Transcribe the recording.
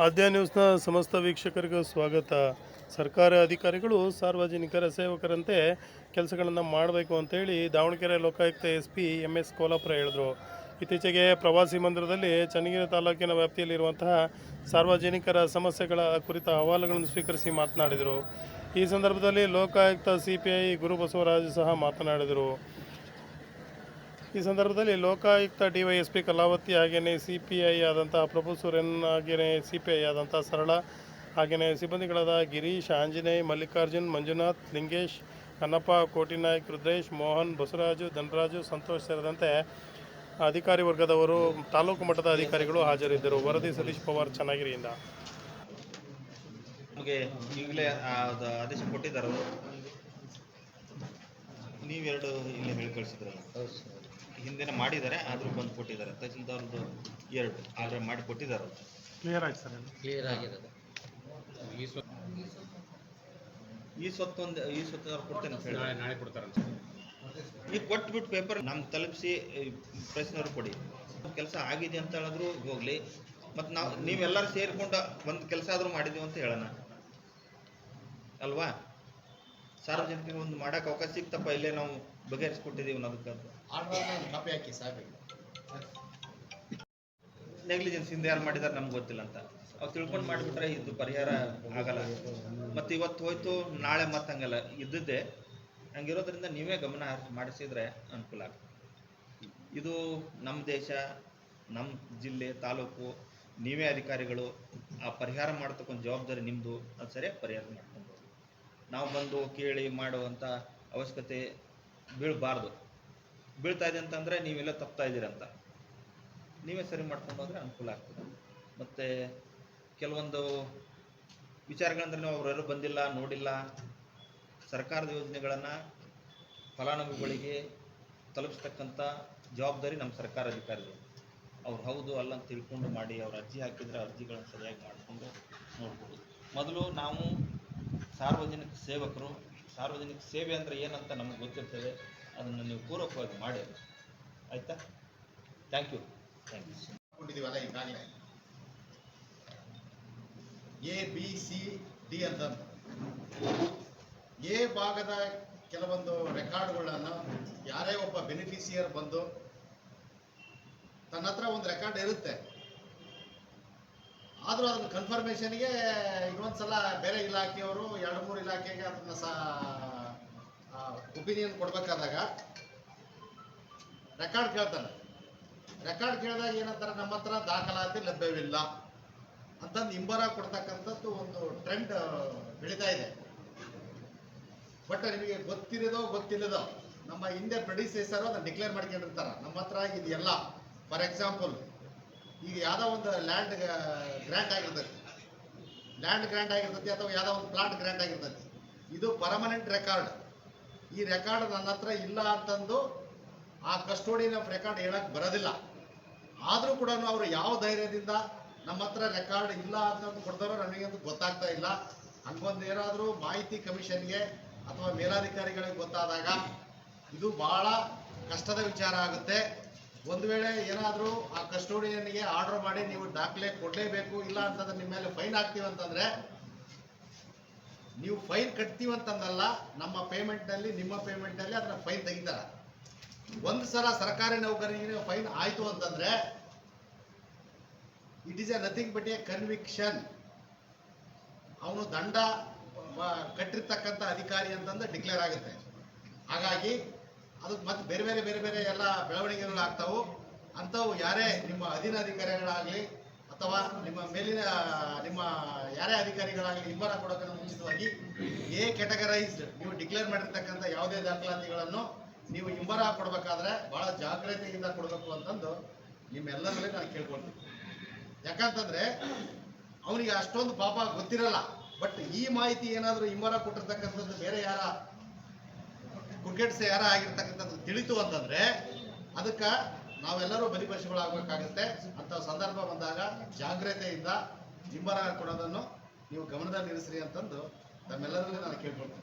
ಆದ್ಯ ನ್ಯೂಸ್ನ ಸಮಸ್ತ ವೀಕ್ಷಕರಿಗೂ ಸ್ವಾಗತ. ಸರ್ಕಾರಿ ಅಧಿಕಾರಿಗಳು, ಸಾರ್ವಜನಿಕರ ಸೇವಕರಂತೆ ಕೆಲಸಗಳನ್ನು ಮಾಡಬೇಕು ಅಂತೇಳಿ Davanagere Lokayukta S P M S Kolapura ಹೇಳಿದರು. ಇತ್ತೀಚೆಗೆ ಪ್ರವಾಸಿ ಮಂದಿರದಲ್ಲಿ ಚನ್ನಗಿರಿ ತಾಲೂಕಿನ ವ್ಯಾಪ್ತಿಯಲ್ಲಿರುವಂತಹ ಸಾರ್ವಜನಿಕರ ಸಮಸ್ಯೆಗಳ ಕುರಿತ ಅಹವಾಲುಗಳನ್ನು ಸ್ವೀಕರಿಸಿ ಮಾತನಾಡಿದರು. ಈ ಸಂದರ್ಭದಲ್ಲಿ Lokayukta C P I Guru Basavaraj ಸಹ ಮಾತನಾಡಿದರು. ಈ ಸಂದರ್ಭದಲ್ಲಿ ಲೋಕಾಯುಕ್ತ ಡಿವೈಎಸ್ಪಿ ಕಲಾವತಿ ಹಾಗೆಯೇ ಸಿ ಪಿ ಐ ಆದಂಥ ಪ್ರಭು ಸೂರ್ಯನ್ ಹಾಗೆಯೇ ಸಿ ಪಿ ಐ ಆದಂಥ ಸರಳ ಹಾಗೆಯೇ ಸಿಬ್ಬಂದಿಗಳಾದ ಗಿರೀಶ್ ಆಂಜನೇಯ್ ಮಲ್ಲಿಕಾರ್ಜುನ್ ಮಂಜುನಾಥ್ ಲಿಂಗೇಶ್ ಕನ್ನಪ್ಪ ಕೋಟಿನಾಯ್ಕ್ ರುದ್ರೇಶ್ ಮೋಹನ್ ಬಸವರಾಜು ಧನರಾಜು ಸಂತೋಷ್ ಸೇರಿದಂತೆ ಅಧಿಕಾರಿ ವರ್ಗದವರು ತಾಲೂಕು ಮಟ್ಟದ ಅಧಿಕಾರಿಗಳು ಹಾಜರಿದ್ದರು. ವರದಿ ಸತೀಶ್ ಪವಾರ್ ಚನ್ನಗಿರಿಯಿಂದ. ನಮಗೆ ಈಗಲೇ ಆದೇಶ ಕೊಟ್ಟಿದ್ದಾರೆ ನೀವೆರಡು ಇಲ್ಲಿ ಹೇಳಿ ಕಳಿಸಿದ್ರಲ್ಲ ಹಿಂದಿನ ಮಾಡಿದ್ದಾರೆ ಆದರೂ ಬಂದು ಕೊಟ್ಟಿದ್ದಾರೆ. ತಹಸೀಲ್ದಾರ್ದು ಎರಡು ಆದರೆ ಮಾಡಿ ಕೊಟ್ಟಿದ್ದಾರೆ ಅವ್ರು. ಕ್ಲಿಯರ್ ಆಯ್ತು ಸರ್ ಕ್ಲಿಯರ್ ಆಗಿರೋದು. ಈ ಸ್ವತ್ತೊಂದು ಈ ಸ್ವತ್ತು ಅವ್ರು ಕೊಡ್ತೇನೆ ಅಂತ ಹೇಳಿ? ನಾಳೆ ನಾಳೆ ಅಂತ ಈಗ ಕೊಟ್ಬಿಟ್ಟು ಪೇಪರ್ ನಮ್ಗೆ ತಲುಪಿಸಿ ಪ್ರೆಸ್ನವ್ರು ಕೊಡಿ. ಕೆಲಸ ಆಗಿದೆ ಅಂತ ಹೇಳಿದ್ರು ಹೋಗಲಿ. ಮತ್ತು ನಾವು ನೀವೆಲ್ಲರೂ ಸೇರಿಕೊಂಡು ಒಂದು ಕೆಲಸ ಆದರೂ ಮಾಡಿದ್ದೀವಿ ಅಂತ ಹೇಳೋಣ. ಅಲ್ವಾ? ಸಾರ್ವಜನಿಕರಿಗೆ ಒಂದು ಮಾಡಕ್ಕೆ ಅವಕಾಶ ಸಿಕ್ತಪ್ಪ ಇಲ್ಲೇ ನಾವು ಬಗೆಹರಿಸ್ಕೊಟ್ಟಿದ್ದೀವಿ ಅನ್ನೋದಕ್ಕೆ ಕಾಪಿ ಹಾಕಿ ಸಾಕು ನೆಗ್ಲಿಜೆನ್ಸ್ ಹಿಂದೆ ಯಾರು ಮಾಡಿದಾರೆ ನಮ್ಗೆ ಗೊತ್ತಿಲ್ಲ ಅಂತ. ಅವ್ರು ತಿಳ್ಕೊಂಡು ಮಾಡಿಬಿಟ್ರೆ ಇದು ಪರಿಹಾರ ಆಗಲ್ಲ. ಮತ್ತೆ ಇವತ್ತು ಹೋಯ್ತು ನಾಳೆ ಮತ್ತೆ ಹಂಗಲ್ಲ ಇದ್ದದ್ದೇ ಹಂಗಿರೋದ್ರಿಂದ ನೀವೇ ಗಮನ ಹರಿಸಿ ಮಾಡಿಸಿದ್ರೆ ಅನುಕೂಲ ಆಗ್ತದೆ. ಇದು ನಮ್ಮ ದೇಶ ನಮ್ಮ ಜಿಲ್ಲೆ ತಾಲೂಕು ನೀವೇ ಅಧಿಕಾರಿಗಳು ಆ ಪರಿಹಾರ ಮಾಡ್ತಕ್ಕಂಥ ಜವಾಬ್ದಾರಿ ನಿಮ್ಮದು ಅದು ಸರಿಯಾಗಿ ಪರಿಹಾರ ಹೋಗಿ. ನಾವು ಬಂದು ಕೇಳಿ ಮಾಡುವಂಥ ಅವಶ್ಯಕತೆ ಬೀಳಬಾರ್ದು. ಬೀಳ್ತಾ ಇದೆ ಅಂತಂದರೆ ನೀವೆಲ್ಲ ತಪ್ತಾ ಇದ್ದೀರಂತ ನೀವೇ ಸರಿ ಮಾಡ್ಕೊಂಡು ಹೋದ್ರೆ ಅನುಕೂಲ ಆಗ್ತದೆ. ಮತ್ತು ಕೆಲವೊಂದು ವಿಚಾರಗಳಂದ್ರೆ ನೀವು ಅವರೆಲ್ಲರೂ ಬಂದಿಲ್ಲ, ನೋಡಿಲ್ಲ. ಸರ್ಕಾರದ ಯೋಜನೆಗಳನ್ನು ಫಲಾನುಭವಿಗಳಿಗೆ ತಲುಪಿಸ್ತಕ್ಕಂಥ ಜವಾಬ್ದಾರಿ ನಮ್ಮ ಸರ್ಕಾರ ಅಧಿಕಾರಿಗಳು ಅವ್ರು ಹೌದು ಅಲ್ಲ ಅಂತ ತಿಳ್ಕೊಂಡು ಮಾಡಿ, ಅವ್ರು ಅರ್ಜಿ ಹಾಕಿದ್ರೆ ಅರ್ಜಿಗಳನ್ನು ಸರಿಯಾಗಿ ಮಾಡಿಕೊಂಡು ನೋಡ್ಬೋದು. ಮೊದಲು ನಾವು ಸಾರ್ವಜನಿಕ ಸೇವಕರು, ಸಾರ್ವಜನಿಕ ಸೇವೆ ಅಂದರೆ ಏನಂತ ನಮಗೆ ಗೊತ್ತಿರ್ತದೆ, ಅದನ್ನು ನೀವು ಪೂರಕವಾಗಿ ಮಾಡಿ. ಆಯಿತಾ? Thank you thank you A B C D ಅಂತ. ಎ ಭಾಗದ ಕೆಲವೊಂದು ರೆಕಾರ್ಡ್ಗಳನ್ನು ಯಾರೇ ಒಬ್ಬ ಬೆನಿಫಿಷಿಯರ್ ಬಂದು ತನ್ನ ಹತ್ರ ಒಂದು ರೆಕಾರ್ಡ್ ಇರುತ್ತೆ. ಆದರೂ ಅದನ್ನ ಕನ್ಫರ್ಮೇಷನ್ಗೆ ಇನ್ನೊಂದ್ಸಲ ಬೇರೆ ಇಲಾಖೆಯವರು, ಎರಡು ಮೂರು ಇಲಾಖೆಗೆ ಅದನ್ನ ಸಹ ಒಪಿನಿಯನ್ ಕೊಡ್ಬೇಕಾದಾಗ ರೆಕಾರ್ಡ್ ಕೇಳ್ತಾನೆ. ರೆಕಾರ್ಡ್ ಕೇಳಿದಾಗ ಏನಂತಾರೆ, ನಮ್ಮ ಹತ್ರ ದಾಖಲಾತಿ ಲಭ್ಯವಿಲ್ಲ. ಅಂತಂದು ಇಂಬರ ಕೊಡ್ತಕ್ಕಂಥದ್ದು ಒಂದು ಟ್ರೆಂಡ್ ಬೆಳೀತಾ ಇದೆ. ಬಟ್ ನಿಮಗೆ ಗೊತ್ತಿರೋದೋ ಗೊತ್ತಿಲ್ಲದೋ, ನಮ್ಮ ಹಿಂದೆ ಪ್ರೊಡ್ಯೂಸರ್ಸರು ಅದನ್ನ ಡಿಕ್ಲೇರ್ ಮಾಡ್ಕೊಂಡಿರ್ತಾರ. ನಮ್ಮ ಹತ್ರ ಇದೆಲ್ಲ ಫಾರ್ ಎಕ್ಸಾಂಪಲ್ ಈಗ ಯಾವುದೋ ಒಂದು ಲ್ಯಾಂಡ್ ಗ್ರ್ಯಾಂಟ್ ಆಗಿರ್ತೈತಿ ಲ್ಯಾಂಡ್ ಗ್ರ್ಯಾಂಟ್ ಆಗಿರ್ತೈತಿ ಅಥವಾ ಯಾವುದೋ ಒಂದು ಪ್ಲಾಟ್ ಗ್ರ್ಯಾಂಟ್ ಆಗಿರ್ತೈತಿ ಇದು ಪರ್ಮನೆಂಟ್ ರೆಕಾರ್ಡ್ ಈ ರೆಕಾರ್ಡ್ ನನ್ನ ಹತ್ರ ಇಲ್ಲ ಅಂತಂದು ಆ ಕಸ್ಟೋಡಿಯನ್ ಆಫ್ ರೆಕಾರ್ಡ್ ಹೇಳಕ್ ಬರೋದಿಲ್ಲ. ಆದರೂ ಕೂಡ ಅವರು ಯಾವ ಧೈರ್ಯದಿಂದ ನಮ್ಮ ಹತ್ರ ರೆಕಾರ್ಡ್ ಇಲ್ಲ ಅಂತ ಕೊಡ್ತಾರೋ ನನಗಂತೂ ಗೊತ್ತಾಗ್ತಾ ಇಲ್ಲ. ಹಂಗೊಂದು ಏನಾದರೂ ಮಾಹಿತಿ ಕಮಿಷನ್ಗೆ ಅಥವಾ ಮೇಲಾಧಿಕಾರಿಗಳಿಗೆ ಗೊತ್ತಾದಾಗ ಇದು ಬಹಳ ಕಷ್ಟದ ವಿಚಾರ ಆಗುತ್ತೆ. ಒಂದು ವೇಳೆ ಏನಾದರೂ ಆ ಕಸ್ಟೋಡಿಯನ್ಗೆ ಆರ್ಡರ್ ಮಾಡಿ ನೀವು ದಾಖಲೆ ಕೊಡಲೇಬೇಕು, ಇಲ್ಲ ಅಂತಂದ್ರೆ ನಿಮ್ಮ ಮೇಲೆ ಫೈನ್ ಹಾಕ್ತೀವಿ ಅಂತಂದ್ರೆ, ನೀವು ಫೈನ್ ಕಟ್ತೀವಿ ಅಂತಂದಲ್ಲ, ನಮ್ಮ ಪೇಮೆಂಟ್ನಲ್ಲಿ ನಿಮ್ಮ ಪೇಮೆಂಟ್ನಲ್ಲಿ ಅದನ್ನ ಫೈನ್ ತೆಗಿತಾರ. ಒಂದು ಸಲ ಸರ್ಕಾರಿ ನೌಕರಿಗೆ ಫೈನ್ ಆಯಿತು ಅಂತಂದ್ರೆ it is a nothing but a conviction ಅವನು ದಂಡ ಕಟ್ಟಿರ್ತಕ್ಕಂಥ ಅಧಿಕಾರಿ ಅಂತಂದು ಡಿಕ್ಲೇರ್ ಆಗುತ್ತೆ. ಹಾಗಾಗಿ ಅದಕ್ಕೆ ಮತ್ತೆ ಬೇರೆ ಬೇರೆ ಬೇರೆ ಬೇರೆ ಎಲ್ಲ ಬೆಳವಣಿಗೆಗಳು ಆಗ್ತಾವು. ಅಂಥವು ಯಾರೇ ನಿಮ್ಮ ಅಧೀನ ಅಧಿಕಾರಿಗಳಾಗಲಿ ಅಥವಾ ನಿಮ್ಮ ಮೇಲಿನ, ನಿಮ್ಮ ಯಾರೇ ಅಧಿಕಾರಿಗಳಾಗಲಿ ಇಂಬರ ಕೊಡೋಕೆ ಮುಂಚಿತವಾಗಿ ಎ ಕ್ಯಾಟಗರೈಸ್ಡ್ ನೀವು ಡಿಕ್ಲೇರ್ ಮಾಡಿರ್ತಕ್ಕಂಥ ಯಾವುದೇ ದಾಖಲಾತಿಗಳನ್ನು ನೀವು ಇಂಬರ ಕೊಡಬೇಕಾದ್ರೆ ಬಹಳ ಜಾಗ್ರತೆಯಿಂದ ಕೊಡಬೇಕು ಅಂತಂದು ನಿಮ್ಮೆಲ್ಲರಲ್ಲಿ ನಾನು ಕೇಳ್ಕೊಳ್ತೀನಿ. ಯಾಕಂತಂದ್ರೆ ಅವನಿಗೆ ಅಷ್ಟೊಂದು ಪಾಪ ಗೊತ್ತಿರಲ್ಲ. ಬಟ್ ಈ ಮಾಹಿತಿ ಏನಾದರೂ ಇಂಬರ ಕೊಟ್ಟಿರ್ತಕ್ಕಂಥದ್ದು ಬೇರೆ ಯಾರ ಕ್ರಿಕೆಟ್ಸ್ ಯಾರ ಆಗಿರ್ತಕ್ಕಂಥದ್ದು ತಿಳಿತು ಅಂತಂದ್ರೆ ಅದಕ್ಕೆ ನಾವೆಲ್ಲರೂ ಬಲಿಪಶುಗಳಾಗಬೇಕಾಗುತ್ತೆ. ಅಂತ ಸಂದರ್ಭ ಬಂದಾಗ ಜಾಗ್ರತೆಯಿಂದ ಜಿಂಬರ ಕೊಡೋದನ್ನು ನೀವು ಗಮನದಲ್ಲಿ ಇರಿಸ್ರಿ ಅಂತಂದು ತಮ್ಮೆಲ್ಲರಲ್ಲಿ ನಾನು ಕೇಳ್ಕೊಳ್ತೀನಿ.